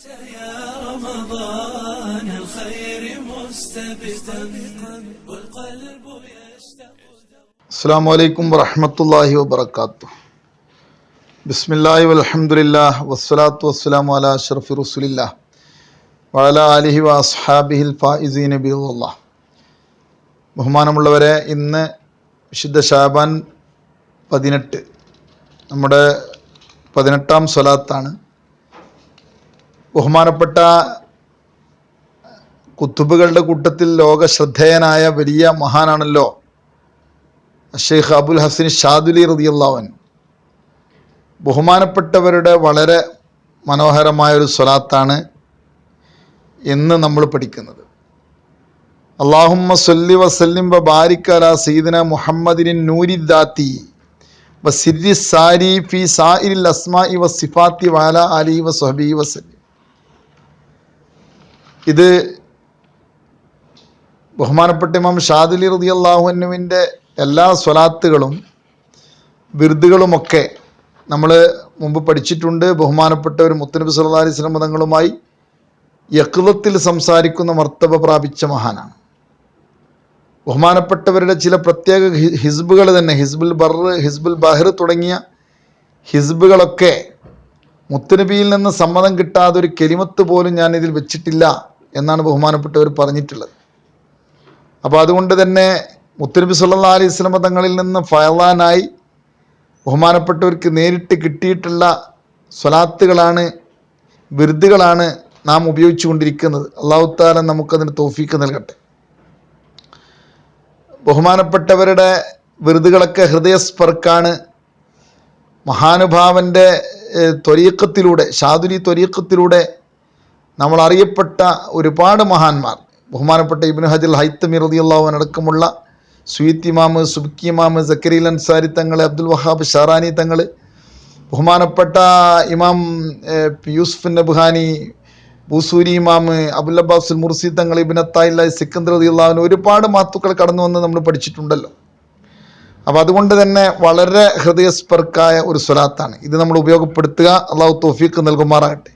يا رمضان الخير مستبقا والقلب يشتاق അസ്സാം വലൈക്കും വറഹമത്തല്ലാഹി വബർക്കാത്തു ബിസ്മില്ലാഹി വൽഹംദുലില്ലാ വസ്സലാത്തു വസ്സലാമു അലാ അഷ്റഫി റസുലില്ലാ വഅല അലിഹി വ അസ്ഹാബിഹിൽ ഫായിസീന ബില്ലാ ബഹുമാനമുള്ളവരെ ഇന്ന് വിശുദ്ധ ഷാബാൻ പതിനെട്ട് നമ്മുടെ പതിനെട്ടാം സ്വലാത്താണ് ബഹുമാനപ്പെട്ട കുത്തുബുകളുടെ കൂട്ടത്തിൽ ലോക ശ്രദ്ധേയനായ വലിയ മഹാനാണല്ലോ ഷെയ്ഖ് അബുൽ ഹസൻ ഷാദുലി റതിയുള്ളവൻ ബഹുമാനപ്പെട്ടവരുടെ വളരെ മനോഹരമായ ഒരു സ്വലാത്താണ് എന്ന് നമ്മൾ പഠിക്കുന്നത്. അള്ളാഹുമ്മ സല്ലി വസല്ലിം വ ബാരിക്കല സീദന മുഹമ്മദിൻ നൂരിദാത്തി വ സിരി സാരി ഫി സാഇരിൽ അസ്മാ ഇ വ സിഫാത്തി വാല അലി വ സൊഹബി വസല്ലി. ഇത് ബഹുമാനപ്പെട്ട ഇമാം ഷാദിലി റതി അള്ളാഹുവിന്റെ എല്ലാ സ്വലാത്തുകളും വിരുദുകളുമൊക്കെ നമ്മൾ മുമ്പ് പഠിച്ചിട്ടുണ്ട്. ബഹുമാനപ്പെട്ട ഒരു മുത്തനബി സല്ലാ അലൈഹി സ്വലം തങ്ങളുമായി യക്ലത്തിൽ സംസാരിക്കുന്ന മർത്തബ പ്രാപിച്ച മഹാനാണ്. ബഹുമാനപ്പെട്ടവരുടെ ചില പ്രത്യേക ഹിസ്ബുകൾ തന്നെ ഹിസ്ബുൽ ബർ ഹിസ്ബുൽ ബഹർ തുടങ്ങിയ ഹിസ്ബുകളൊക്കെ മുത്തനബിയിൽ നിന്ന് സമ്മതം കിട്ടാതെ ഒരു കെലിമത്ത് പോലും ഞാൻ ഇതിൽ വെച്ചിട്ടില്ല. എന്നാണ് ബഹുമാനപ്പെട്ടവർ പറഞ്ഞിട്ടുള്ളത്. അപ്പോൾ അതുകൊണ്ട് തന്നെ മുത്തനബി സല്ലാ അലൈഹി സ്വലമ തങ്ങളിൽ നിന്ന് ഫയലാനായി ബഹുമാനപ്പെട്ടവർക്ക് നേരിട്ട് കിട്ടിയിട്ടുള്ള സ്വലാത്തുകളാണ് ബിരുദുകളാണ് നാം ഉപയോഗിച്ചു കൊണ്ടിരിക്കുന്നത്. അള്ളാഹുത്താല നമുക്കതിന് തോഫീക്ക് നൽകട്ടെ. ബഹുമാനപ്പെട്ടവരുടെ ബിരുദുകളൊക്കെ ഹൃദയസ്പർക്കാണ്. മഹാനുഭാവന്റെ ത്വരീക്കത്തിലൂടെ ഷാദുരി ത്വരീക്കത്തിലൂടെ നമ്മൾ അറിയപ്പെട്ട ഒരുപാട് മഹാന്മാർ. ബഹുമാനപ്പെട്ട ഇബ്നു ഹജൽ ഹൈത്തമി റളിയല്ലാഹു അടക്കമുള്ള സുയത്ത് ഇമാമ് സുബ്ക്കി അൻസാരി തങ്ങൾ അബ്ദുൽ വഹാബ് ഷാറാനി തങ്ങൾ ബഹുമാനപ്പെട്ട ഇമാം യൂസുഫ് നബുഹാനി ബൂസൂരി ഇമാമ് അബുൽ അബ്ബാസുൽ മുർസി തങ്ങൾ ഇബിനത്തായില്ല സിക്കന്ദർ റളിയല്ലാഹു ഒരുപാട് മാത്തുക്കൾ കടന്നു വന്ന് നമ്മൾ പഠിച്ചിട്ടുണ്ടല്ലോ. അപ്പോൾ അതുകൊണ്ട് തന്നെ വളരെ ഹൃദയസ്പർക്കായ ഒരു സ്വലാത്താണ്. ഇത് നമ്മൾ ഉപയോഗപ്പെടുത്തുക. അള്ളാഹു തോഫീക്ക് നൽകുമാറാകട്ടെ.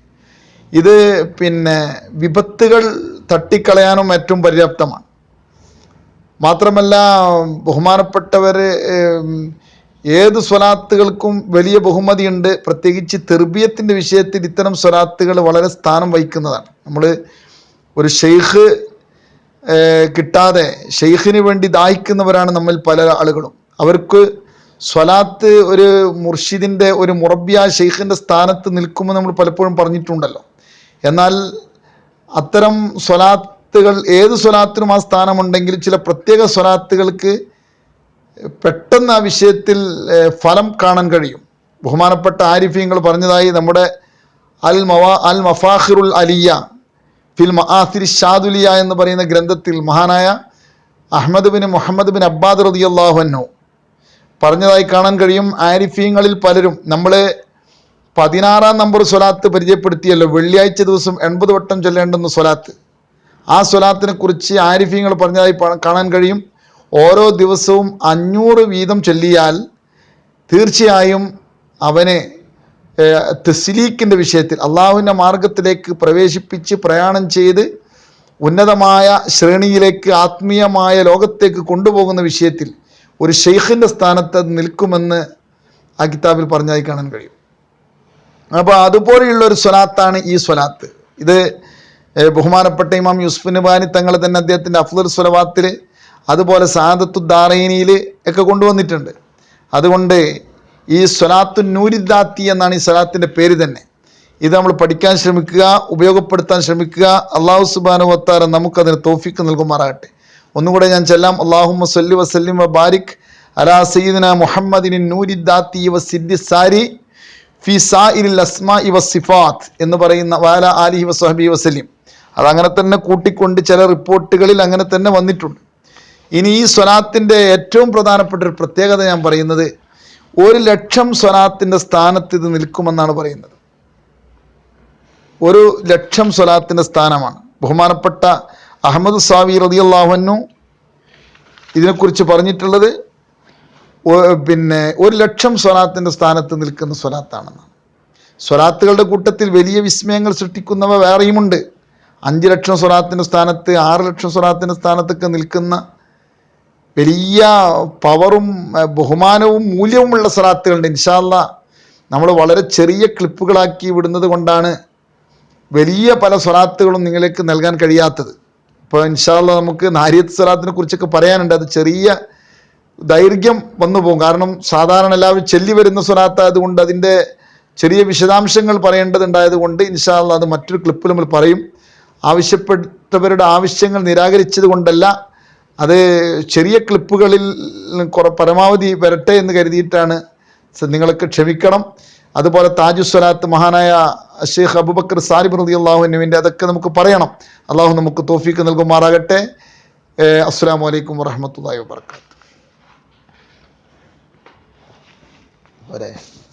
ഇത് പിന്നെ വിപത്തുകൾ തട്ടിക്കളയാനും ഏറ്റവും പര്യാപ്തമാണ്. മാത്രമല്ല ബഹുമാനപ്പെട്ടവർ ഏത് സ്വലാത്തുകൾക്കും വലിയ ബഹുമതിയുണ്ട്. പ്രത്യേകിച്ച് തെർബിയത്തിന്റെ വിഷയത്തിൽ ഇത്തരം സ്വലാത്തുകൾ വളരെ സ്ഥാനം വഹിക്കുന്നതാണ്. നമ്മൾ ഒരു ഷെയ്ഖ് കിട്ടാതെ ഷെയ്ഖിന് വേണ്ടി ദാഹിക്കുന്നവരാണ് നമ്മൾ പല ആളുകളും. അവർക്ക് സ്വലാത്ത് ഒരു മുർഷിദിന്റെ ഒരു മുറബിയ ഷെയ്ഖിന്റെ സ്ഥാനത്ത് നിൽക്കുമ്പോൾ നമ്മൾ പലപ്പോഴും പറഞ്ഞിട്ടുണ്ടല്ലോ. എന്നാൽ അത്തരം സ്വലാത്തുകൾ ഏത് സ്വലാത്തിനും ആ സ്ഥാനമുണ്ടെങ്കിൽ ചില പ്രത്യേക സ്വലാത്തുകൾക്ക് പെട്ടെന്ന് ആ വിഷയത്തിൽ ഫലം കാണാൻ കഴിയും. ബഹുമാനപ്പെട്ട ആരിഫ്യങ്ങൾ പറഞ്ഞതായി നമ്മുടെ അൽ മവാ അൽ മഫാഹിറുൽ അലിയ ഫിൽ മഹാസിരി ഷാദുലിയ എന്ന് പറയുന്ന ഗ്രന്ഥത്തിൽ മഹാനായ Ahmad bin Muhammad bin Abbad റളിയല്ലാഹു അൻഹു പറഞ്ഞതായി കാണാൻ കഴിയും. ആരിഫീങ്ങളിൽ പലരും നമ്മൾ പതിനാറാം നമ്പർ സ്വലാത്ത് പരിചയപ്പെടുത്തിയല്ലോ. വെള്ളിയാഴ്ച ദിവസം എൺപത് വട്ടം ചൊല്ലേണ്ടുന്ന സ്വലാത്ത്. ആ സ്വലാത്തിനെ കുറിച്ച് ആരിഫീങ്ങൾ പറഞ്ഞതായി കാണാൻ കഴിയും. ഓരോ ദിവസവും അഞ്ഞൂറ് വീതം ചൊല്ലിയാൽ തീർച്ചയായും അവനെ തെസിലീക്കിന്റെ വിഷയത്തിൽ അള്ളാഹുവിന്റെ മാർഗത്തിലേക്ക് പ്രവേശിപ്പിച്ച് പ്രയാണം ചെയ്ത് ഉന്നതമായ ശ്രേണിയിലേക്ക് ആത്മീയമായ ലോകത്തേക്ക് കൊണ്ടുപോകുന്ന വിഷയത്തിൽ ഒരു ഷെയ്ഖിന്റെ സ്ഥാനത്ത് നിൽക്കുമെന്ന് ആ കിതാബിൽ പറഞ്ഞായി കാണാൻ കഴിയും. അപ്പോൾ അതുപോലെയുള്ള ഒരു സ്വലാത്താണ് ഈ സ്വലാത്ത്. ഇത് ബഹുമാനപ്പെട്ട ഇമാം യൂസുഫ് ബാനി തങ്ങൾ തന്നെ അദ്ദേഹത്തിന്റെ അഫ്ദൽ സ്വലവാത്തിൽ അതുപോലെ സാദത്തു ദാറൈനിയിൽ ഒക്കെ കൊണ്ടുവന്നിട്ടുണ്ട്. അതുകൊണ്ട് ഈ സ്വലാത്തു നൂരിദാത്തി എന്നാണ് ഈ സ്വലാത്തിന്റെ പേര് തന്നെ. ഇത് നമ്മൾ പഠിക്കാൻ ശ്രമിക്കുക ഉപയോഗപ്പെടുത്താൻ ശ്രമിക്കുക. അള്ളാഹു സുബാനു വത്താര നമുക്കതിന് തോഫിക്ക് നൽകുമാറാകട്ടെ. ഒന്നുകൂടെ ഞാൻ ചെല്ലാം. അള്ളാഹുമ്മ സല്ലി വസല്ലിം വ ബാരിക് അലാ സയ്യിദിന മുഹമ്മദിൻ നൂരിദാത്തി വ സിദ്ദി സാരി സിഫാത്ത് എന്ന് പറയുന്ന വാല അലിഹി വസ്ഹബി വസലിം അതങ്ങനെ തന്നെ കൂട്ടിക്കൊണ്ട് ചില റിപ്പോർട്ടുകളിൽ അങ്ങനെ തന്നെ വന്നിട്ടുണ്ട്. ഇനി ഈ സ്വലാത്തിന്റെ ഏറ്റവും പ്രധാനപ്പെട്ട ഒരു പ്രത്യേകത ഞാൻ പറയുന്നത് ഒരു ലക്ഷം സ്വലാത്തിന്റെ സ്ഥാനത്ത് ഇത് നിൽക്കുമെന്നാണ് പറയുന്നത്. ഒരു ലക്ഷം സ്വലാത്തിന്റെ സ്ഥാനമാണ്. ബഹുമാനപ്പെട്ട അഹമ്മദ് സാവി റതിയല്ലാഹുന്നു ഇതിനെക്കുറിച്ച് പറഞ്ഞിട്ടുള്ളത് പിന്നെ ഒരു ലക്ഷം സ്വലാത്തിന്റെ സ്ഥാനത്ത് നിൽക്കുന്ന സ്വലാത്താണെന്നാണ് സ്വലാത്തുകളുടെ കൂട്ടത്തിൽ വലിയ വിസ്മയങ്ങൾ സൃഷ്ടിക്കുന്നവ വേറെയുമുണ്ട്. അഞ്ച് ലക്ഷം സ്വലാത്തിന്റെ സ്ഥാനത്ത് ആറ് ലക്ഷം സ്വലാത്തിന്റെ സ്ഥാനത്തൊക്കെ നിൽക്കുന്ന വലിയ പവറും ബഹുമാനവും മൂല്യവുമുള്ള സ്വലാത്തുകളുണ്ട്. ഇൻഷാല്ല നമ്മൾ വളരെ ചെറിയ ക്ലിപ്പുകളാക്കി വിടുന്നത് കൊണ്ടാണ് വലിയ പല സ്വലാത്തുകളും നിങ്ങളിലേക്ക് നൽകാൻ കഴിയാത്തത്. ഇപ്പോൾ ഇൻഷാല്ല നമുക്ക് നാരിയത്ത് സ്വലാത്തിനെ കുറിച്ചൊക്കെ പറയാനുണ്ട്. അത് ചെറിയ ദൈർഘ്യം വന്നു പോകും. കാരണം സാധാരണ എല്ലാവരും ചെല്ലി വരുന്ന സ്വരാത്തായത് ആയതുകൊണ്ട് അതിന്റെ ചെറിയ വിശദാംശങ്ങൾ പറയേണ്ടതുണ്ടായത് കൊണ്ട് ഇൻഷാല്ല അത് മറ്റൊരു ക്ലിപ്പിൽ നമ്മൾ പറയും. ആവശ്യപ്പെട്ടവരുടെ ആവശ്യങ്ങൾ നിരാകരിച്ചത് കൊണ്ടല്ല അത് ചെറിയ ക്ലിപ്പുകളിൽ കുറ പരമാവധി വരട്ടെ എന്ന് കരുതിയിട്ടാണ് നിങ്ങളൊക്കെ ക്ഷമിക്കണം. അതുപോലെ താജു സ്വലാത്ത് മഹാനായ ഷെയ്ഖ് അബുബക്കർ സാലിബ് റതി അള്ളാഹുനുവിന്റെ അതൊക്കെ നമുക്ക് പറയണം. അള്ളാഹു നമുക്ക് തോഫീക്ക് നൽകുമാറാകട്ടെ. അസ്സാം വലൈക്കും അസ്സലാമു അലൈക്കും हो रहा है